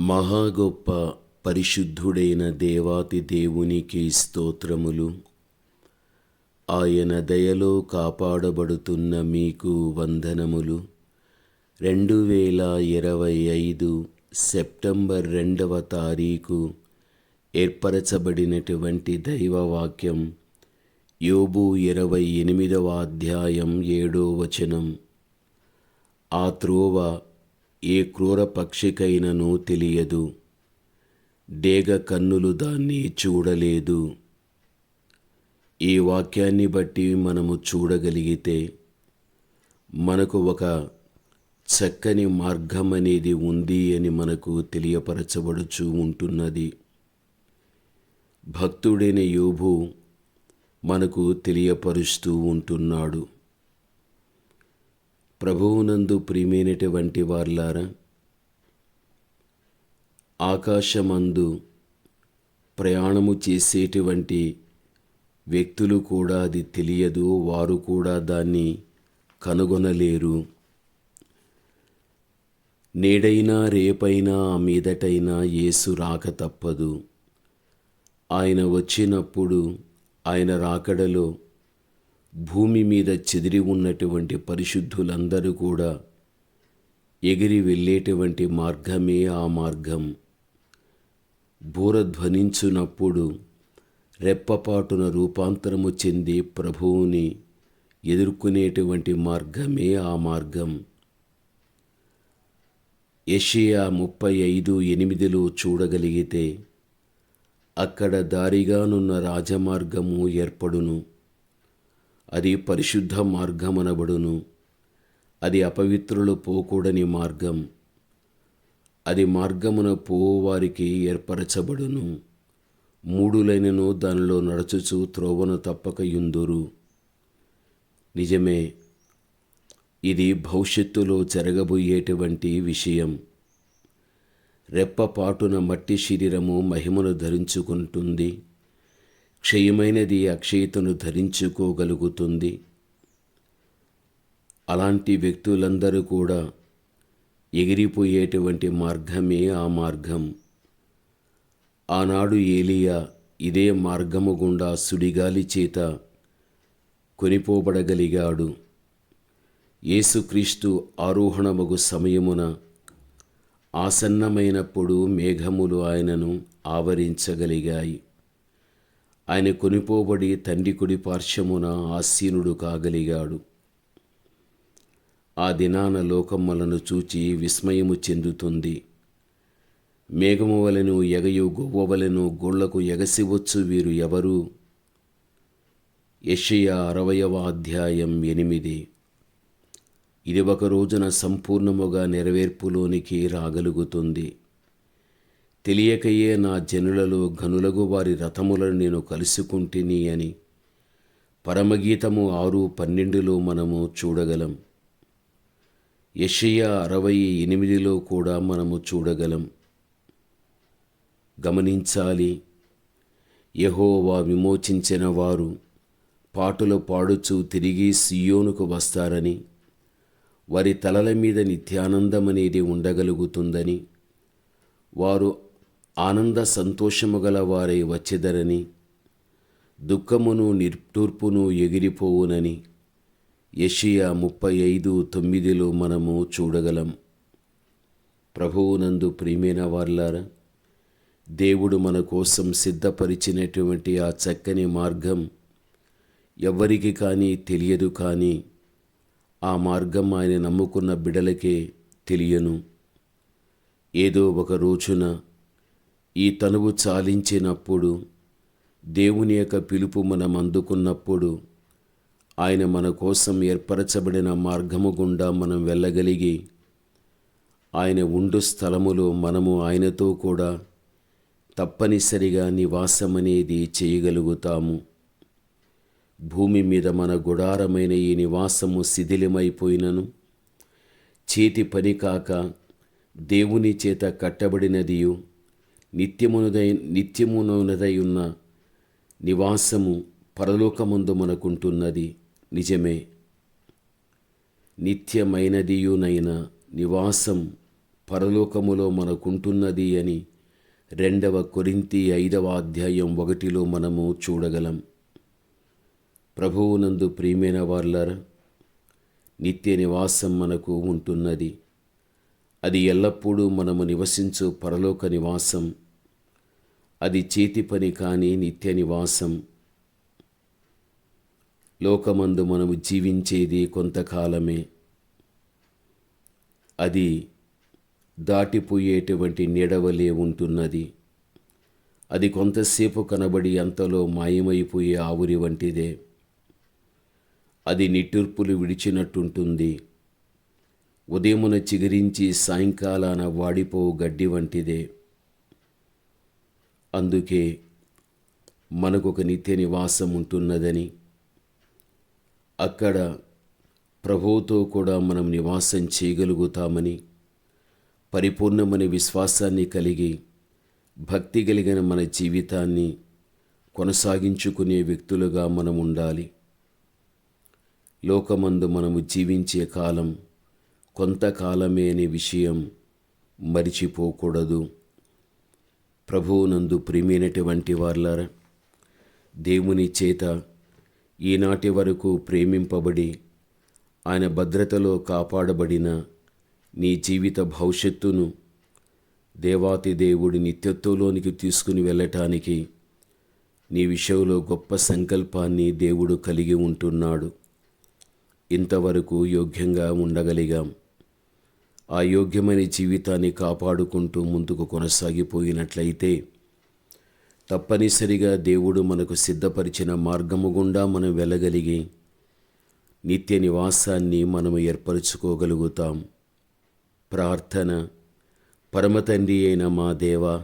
మహా గొప్ప పరిశుద్ధుడైన దేవాతి దేవునికి స్తోత్రములు. ఆయన దయలో కాపాడబడుతున్న మీకు వందనములు. రెండు వేల ఇరవై ఐదు సెప్టెంబర్ రెండవ తారీఖు ఏర్పరచబడినటువంటి దైవవాక్యం యోబు ఇరవై ఎనిమిదవ అధ్యాయం ఏడో వచనం. ఆ త్రోవ ఏ క్రూర పక్షికైనను తెలియదు. డేగ కన్నులు దాన్ని చూడలేదు. ఈ వాక్యాన్ని బట్టి మనము చూడగలిగితే మనకు ఒక చక్కని మార్గం అనేది ఉంది అని మనకు తెలియపరచబడుచు ఉంటున్నది. భక్తుడైన యోభు మనకు తెలియపరుస్తూ ఉంటున్నాడు. ప్రభువునందు ప్రియమైనటువంటి వార్లారా ఆకాశమందు ప్రయాణము చేసేటువంటి వ్యక్తులు కూడా అది తెలియదు వారు కూడా దాన్ని కనుగొనలేరు. నేడైనా రేపైనా ఆ మీదటైనా యేసు రాక తప్పదు. ఆయన వచ్చినప్పుడు ఆయన రాకడలో భూమి మీద చెదిరి ఉన్నటువంటి పరిశుద్ధులందరూ కూడా ఎగిరి వెళ్ళేటువంటి మార్గమే ఆ మార్గం. బూరధ్వనించునప్పుడు రెప్పపాటున రూపాంతరము చెంది ప్రభువుని ఎదుర్కొనేటువంటి మార్గమే ఆ మార్గం. ఎషియా ముప్పై ఐదు ఎనిమిదిలో చూడగలిగితే అక్కడ దారిగానున్న రాజమార్గము ఏర్పడును. అది పరిశుద్ధ మార్గమనబడును అది అపవిత్రులు పోకూడని మార్గం. అది మార్గమున పోవారికి ఏర్పరచబడును. మూడులైనను దానిలో నడుచుచు త్రోవను తప్పక యుందురు నిజమే ఇది భవిష్యత్తులో జరగబోయేటువంటి విషయం. రెప్పపాటున మట్టి శరీరము మహిమను ధరించుకుంటుంది. క్షయమైనది అక్షయతను ధరించుకోగలుగుతుంది. అలాంటి వ్యక్తులందరూ కూడా ఎగిరిపోయేటువంటి మార్గమే ఆ మార్గం. ఆనాడు ఏలియా ఇదే మార్గము గుండా సుడిగాలి చేత కొనిపోబడగలిగాడు. యేసుక్రీస్తు ఆరోహణమగు సమయమున ఆసన్నమైనప్పుడు మేఘములు ఆయనను ఆవరించగలిగాయి. ఆయన కొనిపోబడి తండ్రి కుడి పార్శ్వమున ఆసీనుడు కాగలిగాడు. ఆ దినాన లోకమ్మలను చూచి విస్మయము చెందుతుంది. మేఘము వలెను ఎగయు గొవ్వవలెను గోళ్ళకు ఎగసివచ్చు వీరు ఎవరు? యషయ అరవయవ అధ్యాయం ఎనిమిది. ఇది ఒక రోజున సంపూర్ణముగా నెరవేర్పులోనికి రాగలుగుతుంది. తెలియకయే నా జనులలో ఘనులగు వారి రథములను నేను కలుసుకుంటుని అని పరమగీతము ఆరు పన్నెండులో మనము చూడగలం. యషయ అరవై ఎనిమిదిలో కూడా మనము చూడగలం. గమనించాలి యహోవా విమోచించిన వారు పాటలు పాడుచు తిరిగి సియోనుకు వస్తారని వారి తలల మీద నిత్యానందమనేది ఉండగలుగుతుందని వారు ఆనంద సంతోషము గల వారై వచ్చెదరని దుఃఖమును నిర్తూర్పును ఎగిరిపోవునని యషియా ముప్పై ఐదు తొమ్మిదిలో మనము చూడగలం. ప్రభువునందు ప్రియమైన వార్లారా దేవుడు మన కోసం సిద్ధపరిచినటువంటి ఆ చక్కని మార్గం ఎవ్వరికి కానీ తెలియదు కానీ ఆ మార్గం ఆయన నమ్ముకున్న బిడలకే తెలియను. ఏదో ఒక రోజున ఈ తనువు చాలించినప్పుడు దేవుని యొక్క పిలుపు మనం అందుకున్నప్పుడు ఆయన మన కోసం ఏర్పరచబడిన మార్గము గుండా మనం వెళ్ళగలిగి ఆయన ఉండు స్థలములో మనము ఆయనతో కూడా తప్పనిసరిగా నివాసం అనేది చేయగలుగుతాము. భూమి మీద మన గుడారమైన ఈ నివాసము శిథిలమైపోయినను చేతి పని కాక దేవుని చేత కట్టబడినదియు నిత్యమునదై నిత్యమునదై ఉన్న నివాసము పరలోకమందు మనకుంటున్నది నిజమే. నిత్యమైనదియునైన నివాసం పరలోకములో మనకుంటున్నది అని రెండవ కొరింతి ఐదవ అధ్యాయం ఒకటిలో మనము చూడగలం. ప్రభువునందు ప్రియమైన వాళ్ళారా నిత్య నివాసం మనకు ఉంటున్నది. అది ఎల్లప్పుడూ మనము నివసించు పరలోక నివాసం. అది చేతి పని కాని నిత్య నివాసం. లోకమందు మనము జీవించేది కొంతకాలమే. అది దాటిపోయేటువంటి నీడవలే ఉంటున్నది. అది కొంతసేపు కనబడి అంతలో మాయమైపోయే ఆవురి వంటిదే. అది నిట్టూర్పులు విడిచినట్టుంటుంది. ఉదయమున చిగురించి సాయంకాలాన వాడిపో గడ్డి వంటిదే. అందుకే మనకొక నిత్య నివాసం ఉంటున్నదని అక్కడ ప్రభువుతో కూడా మనం నివాసం చేయగలుగుతామని పరిపూర్ణమని విశ్వాసాన్ని కలిగి భక్తి కలిగిన మన జీవితాన్ని కొనసాగించుకునే వ్యక్తులుగా మనం ఉండాలి లోకమందు మనము జీవించే కాలం కొంతకాలమేని అనే విషయం మరిచిపోకూడదు. ప్రభువునందు ప్రియమైనటువంటి వార్లారా దేవుని చేత ఈనాటి వరకు ప్రేమింపబడి ఆయన భద్రతలో కాపాడబడిన నీ జీవిత భవిష్యత్తును దేవాతి దేవుడి నిత్యత్వంలోనికి తీసుకుని వెళ్ళటానికి నీ విషయంలో గొప్ప సంకల్పాన్ని దేవుడు కలిగి ఉంటున్నాడు. ఇంతవరకు యోగ్యంగా ఉండగలిగాం. ఆ యోగ్యమైన జీవితాన్ని కాపాడుకుంటూ ముందుకు కొనసాగిపోయినట్లయితే తప్పనిసరిగా దేవుడు మనకు సిద్ధపరిచిన మార్గము గుండా మనం వెళ్ళగలిగి నిత్య నివాసాన్ని మనము ఏర్పరచుకోగలుగుతాం. ప్రార్థన. పరమతండ్రి అయిన మా దేవ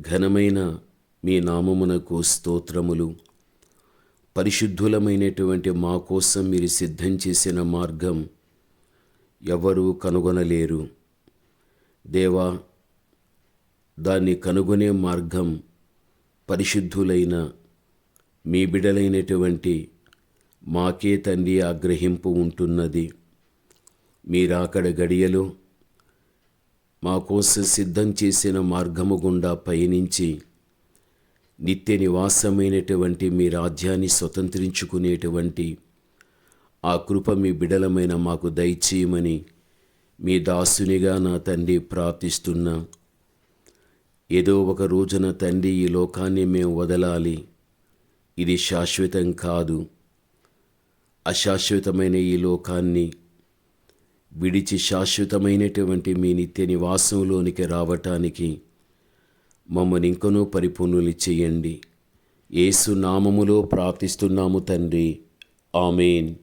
ఘనమైన మీ నామమునకు స్తోత్రములు. పరిశుద్ధులమైనటువంటి మా కోసం మీరు సిద్ధం చేసిన మార్గం ఎవరూ కనుగొనలేరు. దేవా దాన్ని కనుగొనే మార్గం పరిశుద్ధులైన మీ బిడలైనటువంటి మాకే తండ్రి ఆగ్రహింపు ఉంటున్నది. మీరాకడ గడియలో మా కోసం సిద్ధం చేసిన మార్గము గుండా పయనించి నిత్య నివాసమైనటువంటి మీ రాజ్యాన్ని స్వతంత్రించుకునేటువంటి ఆ కృప మీ బిడలమైన మాకు దయచేయమని మీ దాసునిగా నా తండ్రి ప్రార్థిస్తున్నా. ఏదో ఒక రోజున తండ్రి ఈ లోకాన్ని మేము వదలాలి. ఇది శాశ్వతం కాదు. అశాశ్వతమైన ఈ లోకాన్ని విడిచి శాశ్వతమైనటువంటి మీ నిత్య నివాసంలోనికి రావటానికి మమ్మల్ని ఇంకనూ పరిపూర్ణులు చేయండి. ఏసు నామములో ప్రార్థిస్తున్నాము తండ్రి. ఆమెన్.